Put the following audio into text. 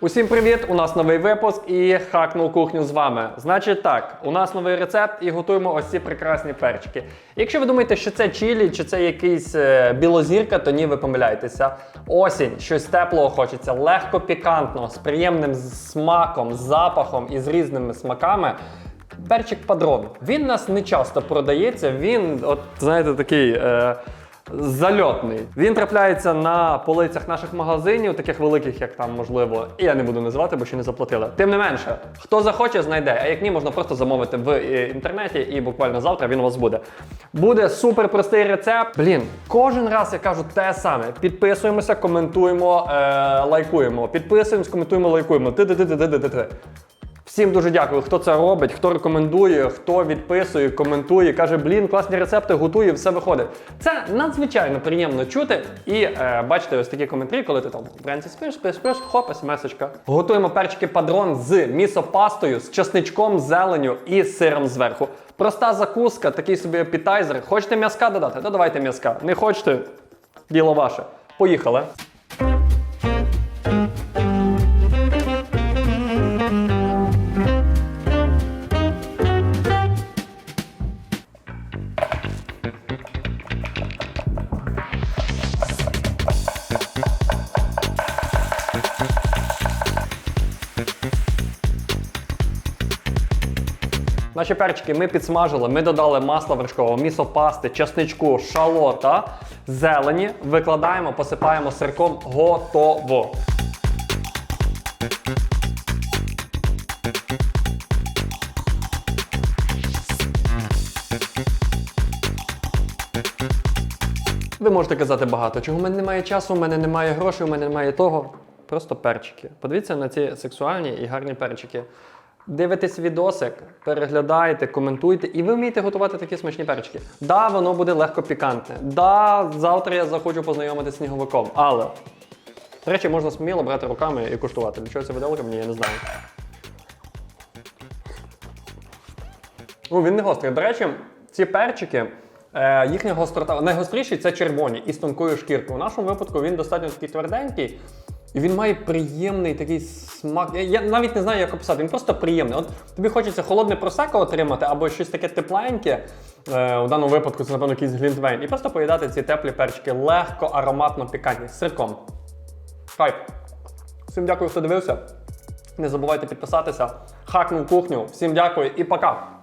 Усім привіт! У нас новий випуск і хакнув кухню з вами. Значить так, у нас новий рецепт і готуємо ось ці прекрасні перчики. Якщо ви думаєте, що це чілі чи це якийсь е, білозірка, то ні, ви помиляєтеся. Осінь, щось теплого хочеться, легко пікантно, з приємним смаком, запахом і з різними смаками. Перчик падрон. Він нас не часто продається. Він, от знаєте, такий. Е, Зальотний. Він трапляється на полицях наших магазинів, таких великих, як там, можливо, і я не буду називати, бо ще не заплатили. Тим не менше, хто захоче, знайде. А як ні, можна просто замовити в е, інтернеті, і буквально завтра він у вас буде. Буде супер простий рецепт. Блін, кожен раз я кажу те саме. Підписуємося, коментуємо, е, лайкуємо. Підписуємося, коментуємо, лайкуємо. Ти-ти-ти-ти-ти-ти-ти. Всім дуже дякую, хто це робить, хто рекомендує, хто відписує, коментує, каже, блін, класні рецепти, готує, все виходить. Це надзвичайно приємно чути. І е, бачите, ось такі коментарі, коли ти там вранці спиш, спиш, спиш, хоп, смс-очка. Готуємо перчики падрон з місопастою, з часничком, зеленю і сиром зверху. Проста закуска, такий собі апітайзер. Хочете м'язка додати? Додавайте м'язка. Не хочете? Діло ваше. Поїхали. Наші перчики ми підсмажили, ми додали масло вершкового, місопасти, часничку, шалота, зелені. Викладаємо, посипаємо сирком. Готово. Ви можете казати багато, чого в мене немає часу, у мене немає грошей, у мене немає того. Просто перчики. Подивіться на ці сексуальні і гарні перчики. Дивитесь відосик, переглядаєте, коментуйте, і ви вмієте готувати такі смачні перчики. Да, воно буде легко пікантне. Да, завтра я захочу познайомитися з сніговиком. Але, до речі, можна сміло брати руками і куштувати. Для чого це виделка мені, я не знаю. Ну, він не гострий. До речі, ці перчики, е, їхня гострота, найгостріший це червоні із тонкою шкіркою. У нашому випадку він достатньо такий тверденький. І він має приємний такий смак. Я, я навіть не знаю, як описати. Він просто приємний. От тобі хочеться холодне просеко отримати або щось таке тепленьке. Е, у даному випадку це, напевно, якийсь глінтвейн. І просто поїдати ці теплі перчики легко, ароматно, пікантні з сирком. Хайп. Всім дякую, хто дивився. Не забувайте підписатися. Хакнув кухню. Всім дякую і пока!